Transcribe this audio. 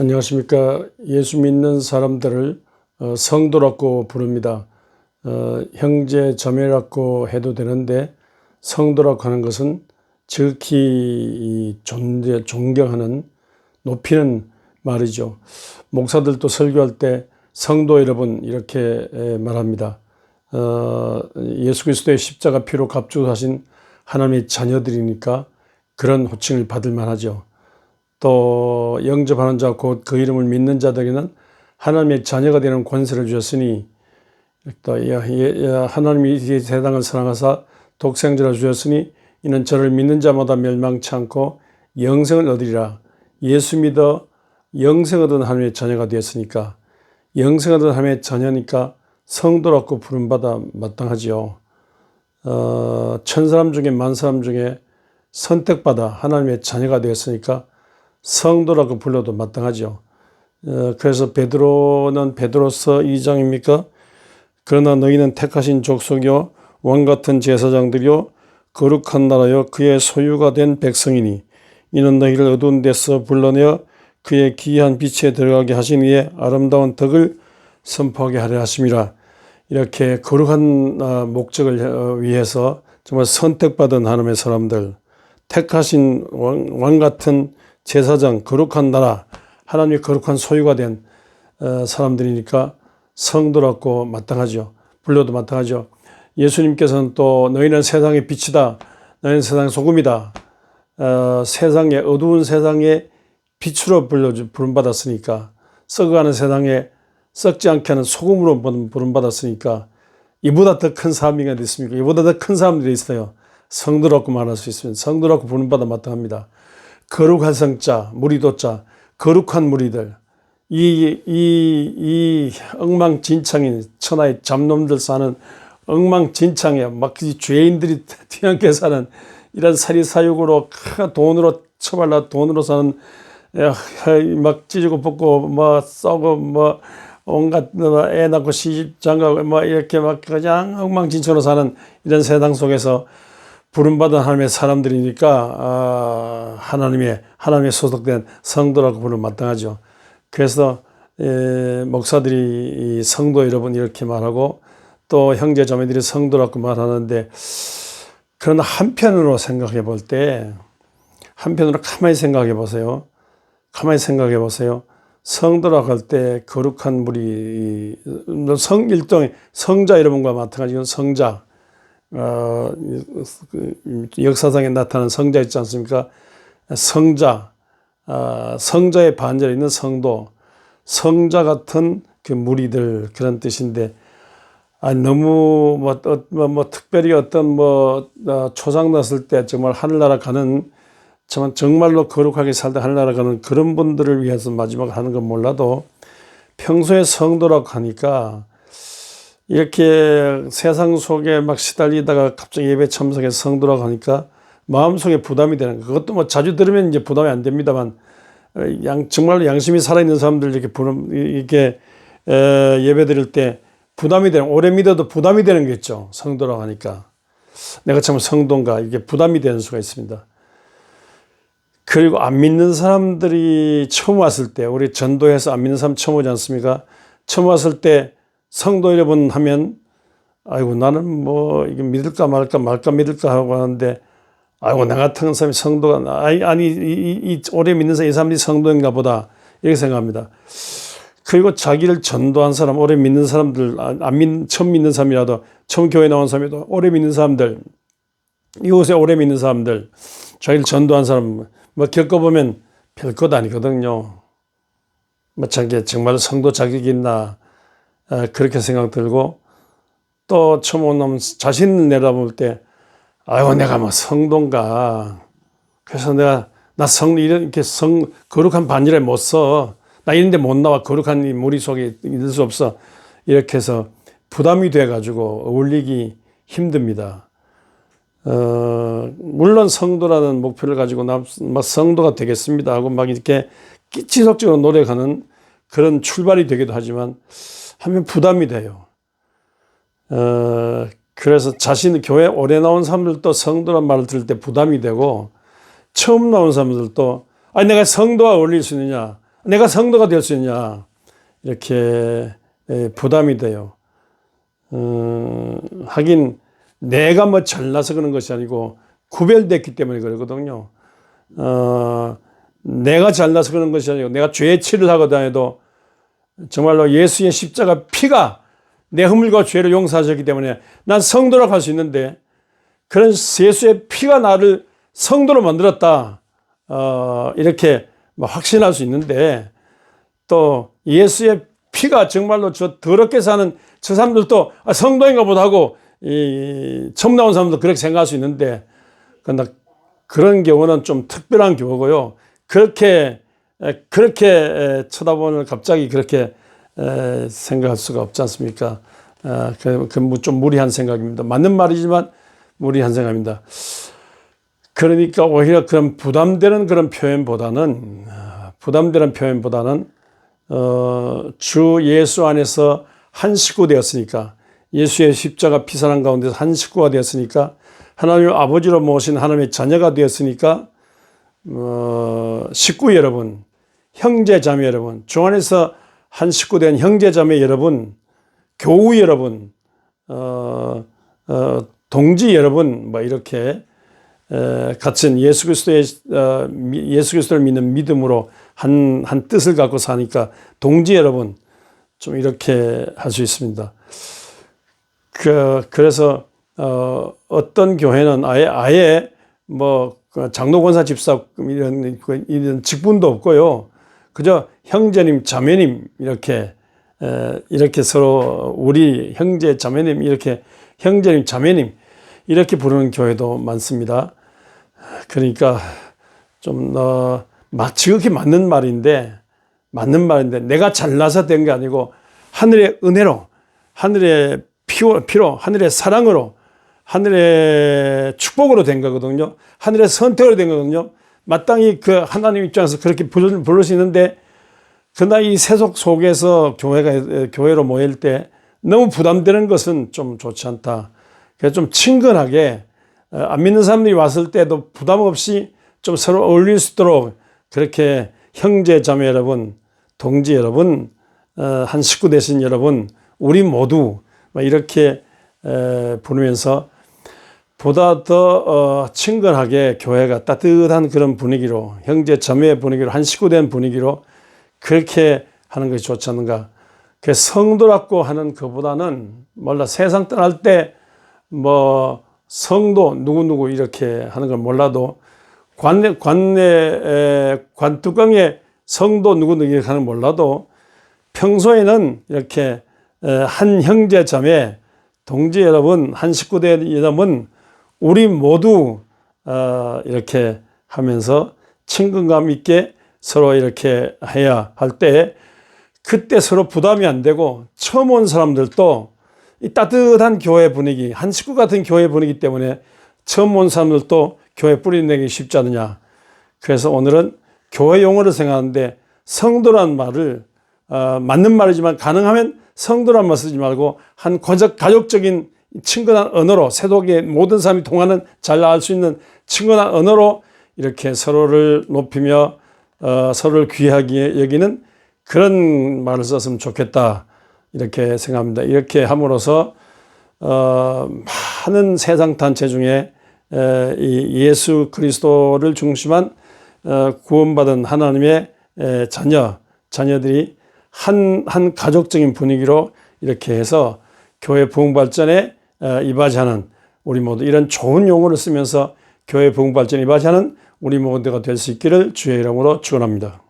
안녕하십니까. 예수 믿는 사람들을 어, 성도라고 부릅니다. 어, 형제 자매라고 해도 되는데 성도라고 하는 것은 이 존재, 존경하는 높이는 말이죠. 목사들도 설교할 때 성도 여러분 이렇게 에, 말합니다. 어, 예수 그리스도의 십자가 피로 갑주하신 하나님의 자녀들이니까 그런 호칭을 받을 만하죠. 또 영접하는 자 곧 그 이름을 믿는 자들에게는 하나님의 자녀가 되는 권세를 주셨으니 또 예, 예, 하나님이 이 세상을 사랑하사 독생자를 주셨으니 이는 저를 믿는 자마다 멸망치 않고 영생을 얻으리라. 예수 믿어 영생 얻은 하나님의 자녀가 되었으니까 영생 얻은 하나님의 자녀니까 성도라고 부름받아 마땅하지요. 어, 천 사람 중에 만 사람 중에 선택받아 하나님의 자녀가 되었으니까 성도라고 불러도 마땅하죠. 어, 그래서 베드로는 베드로서 2장입니까? 그러나 너희는 택하신 족속이요 왕 같은 제사장들이요 거룩한 나라요 그의 소유가 된 백성이니 이는 너희를 어두운 데서 불러내어 그의 기이한 빛에 들어가게 하신 이의 아름다운 덕을 선포하게 하려 하심이라 이렇게 거룩한 어, 목적을 어, 위해서 정말 선택받은 하나님의 사람들 택하신 왕, 왕 같은 제사장 거룩한 나라 하나님의 거룩한 소유가 된 어, 사람들이니까 성도라고 마땅하죠. 불러도 마땅하죠. 예수님께서는 또 너희는 세상의 빛이다. 너희는 세상의 소금이다. 어, 세상의 어두운 세상의 빛으로 불러 부름 받았으니까 썩어가는 세상에 썩지 않게 하는 소금으로 부름 받았으니까 이보다 더 큰 사람이 어디 있습니까? 이보다 더 큰 사람들이 있어요. 성도라고 말할 수 있습니다. 성도라고 부름 받아 마땅합니다. 거룩한 성자, 무리도자, 거룩한 무리들, 이, 이, 이 엉망진창인 천하의 잡놈들 사는 엉망진창에 막 죄인들이 뒤엉켜 사는 이런 사리사욕으로 돈으로 처발라 돈으로 사는 막 찢고 벗고 뭐 썩고 뭐 온갖 뭐애 낳고 시집 장가고 뭐 이렇게 막 그냥 엉망진창으로 사는 이런 세상 속에서 부름받은 하나님의 사람들이니까 아, 하나님의 하나님의 소속된 성도라고 부르면 마땅하죠. 그래서 에, 목사들이 성도 여러분 이렇게 말하고 또 형제 자매들이 성도라고 말하는데 그러나 한편으로 생각해 볼 때 한편으로 가만히 생각해 보세요. 가만히 생각해 보세요. 성도라고 할 때 거룩한 물이 성 일종의 성자 여러분과 마찬가지로 성자 어, 그 역사상에 나타난 성자 있지 않습니까? 성자, 어, 성자의 반절에 있는 성도, 성자 같은 그 무리들 그런 뜻인데 아, 너무 뭐, 어, 뭐, 뭐 특별히 어떤 뭐 어, 초장 났을 때 정말 하늘나라 가는 정말 정말로 거룩하게 살다 하늘나라 가는 그런 분들을 위해서 마지막 하는 건 몰라도 평소에 성도라고 하니까 이렇게 세상 속에 막 시달리다가 갑자기 예배 참석해서 성도라고 하니까 마음속에 부담이 되는 거. 그것도 뭐 자주 들으면 이제 부담이 안 됩니다만 양, 정말로 양심이 살아있는 사람들 이렇게 부름, 이렇게 에, 예배 드릴 때 부담이 되는, 오래 믿어도 부담이 되는 게 있죠. 성도라고 하니까. 내가 참 성도인가. 이게 부담이 되는 수가 있습니다. 그리고 안 믿는 사람들이 처음 왔을 때, 우리 전도해서 안 믿는 사람 처음 오지 않습니까? 처음 왔을 때 성도 여러분 하면 아이고 나는 뭐 이게 믿을까 말까 말까 믿을까 하고 하는데 아이고 나 같은 사람이 성도가 아니 아니 이, 이, 이 오래 믿는 사람 이 사람들이 성도인가 보다 이렇게 생각합니다. 그리고 자기를 전도한 사람 오래 믿는 사람들 안 믿, 처음 믿는 사람이라도 처음 교회 나온 사람이라도 오래 믿는 사람들 이곳에 오래 믿는 사람들 자기를 전도한 사람 뭐 겪어보면 별것 아니거든요. 뭐 자기 정말 성도 자격이 있나 그렇게 생각 들고 또 처음 온 놈 자신을 내다볼 때 아이고 내가 뭐 성도인가. 그래서 내가 나 성 이렇게 성 거룩한 반열에 못 서. 나 이런데 못 나와. 거룩한 이 무리 속에 있을 수 없어. 이렇게 해서 부담이 돼 가지고 어울리기 힘듭니다. 어, 물론 성도라는 목표를 가지고 나 성도가 되겠습니다 하고 막 이렇게 지속적으로 노력하는 그런 출발이 되기도 하지만 하면 부담이 돼요. 어, 그래서 자신 교회 오래 나온 사람들도 성도란 말을 들을 때 부담이 되고 처음 나온 사람들도 아니 내가 성도와 어울릴 수 있느냐 내가 성도가 될 수 있냐 이렇게 에, 부담이 돼요. 음, 하긴 내가 뭐 잘나서 그런 것이 아니고 구별됐기 때문에 그러거든요. 어, 내가 잘나서 그런 것이 아니고 내가 죄의 치를 하고 다녀도 정말로 예수의 십자가 피가 내 허물과 죄를 용서하셨기 때문에 난 성도라고 할 수 있는데 그런 예수의 피가 나를 성도로 만들었다. 어, 이렇게 뭐 확신할 수 있는데 또 예수의 피가 정말로 저 더럽게 사는 저 사람들도 아, 성도인가 보다 하고 이 처음 나온 사람도 그렇게 생각할 수 있는데 그런 경우는 좀 특별한 경우고요. 그렇게 에, 그렇게 에, 쳐다보면 갑자기 그렇게 에, 생각할 수가 없지 않습니까? 아, 그, 그좀 무리한 생각입니다. 맞는 말이지만 무리한 생각입니다. 그러니까 오히려 그런 부담되는 그런 표현보다는 아, 부담되는 표현보다는 어, 주 예수 안에서 한 식구 되었으니까 예수의 십자가 피사랑 가운데서 한 식구가 되었으니까 하나님 아버지로 모신 하나님의 자녀가 되었으니까 어, 식구 여러분, 형제 자매 여러분, 주 안에서 한 식구 된 형제 자매 여러분, 교우 여러분, 어, 어, 동지 여러분, 뭐 이렇게 에, 같은 예수 그리스도의 어, 예수 그리스도를 믿는 믿음으로 한, 한 뜻을 갖고 사니까 동지 여러분 좀 이렇게 할 수 있습니다. 그, 그래서 어, 어떤 교회는 아예 아예 뭐 장로 권사 집사 이런 이런 직분도 없고요. 그저 형제님 자매님 이렇게 에, 이렇게 서로 우리 형제 자매님 이렇게 형제님 자매님 이렇게 부르는 교회도 많습니다. 그러니까 좀 어, 지극히 맞는 말인데 맞는 말인데 내가 잘나서 된 게 아니고 하늘의 은혜로 하늘의 피로, 피로 하늘의 사랑으로 하늘의 축복으로 된 거거든요. 하늘의 선택으로 된 거거든요. 마땅히 그 하나님 입장에서 그렇게 부를, 수 있는데 그러나 이 세속 속에서 교회가 교회로 모일 때 너무 부담되는 것은 좀 좋지 않다. 그래서 좀 친근하게 어, 안 믿는 사람들이 왔을 때도 부담 없이 좀 서로 어울릴 수 있도록 그렇게 형제 자매 여러분, 동지 여러분, 어, 한 식구 되신 여러분, 우리 모두 이렇게 부르면서 보다 더 어, 친근하게 교회가 따뜻한 그런 분위기로 형제 자매의 분위기로 한 식구 된 분위기로 그렇게 하는 것이 좋지 않는가. 그 성도라고 하는 것보다는 몰라 세상 떠날 때 뭐 성도 누구누구 이렇게 하는 걸 몰라도 관내, 관내, 관뚜껑에 성도 누구누구 이렇게 하는 걸 몰라도 평소에는 이렇게 한 형제 자매 동지 여러분 한 식구대 여러분 우리 모두 어, 이렇게 하면서 친근감 있게 서로 이렇게 해야 할 때 그때 서로 부담이 안 되고 처음 온 사람들도 이 따뜻한 교회 분위기 한 식구 같은 교회 분위기 때문에 처음 온 사람들도 교회 뿌리 내기 쉽지 않느냐. 그래서 오늘은 교회 용어를 생각하는데 성도란 말을 어, 맞는 말이지만 가능하면 성도란 말 쓰지 말고 한 가족적인 친근한 언어로 세독의 모든 사람이 통하는 잘 나갈 수 있는 친근한 언어로 이렇게 서로를 높이며 어, 서로를 귀하게 여기는 그런 말을 썼으면 좋겠다 이렇게 생각합니다. 이렇게 함으로써 어, 많은 세상 단체 중에 에, 이 예수 그리스도를 중심한 어, 구원받은 하나님의 에, 자녀 자녀들이 한, 한 가족적인 분위기로 이렇게 해서 교회 부흥 발전에 어, 이바지하는 우리 모두 이런 좋은 용어를 쓰면서 교회 부흥 발전에 이바지하는 우리 모두가 될 수 있기를 주의 이름으로 축원합니다.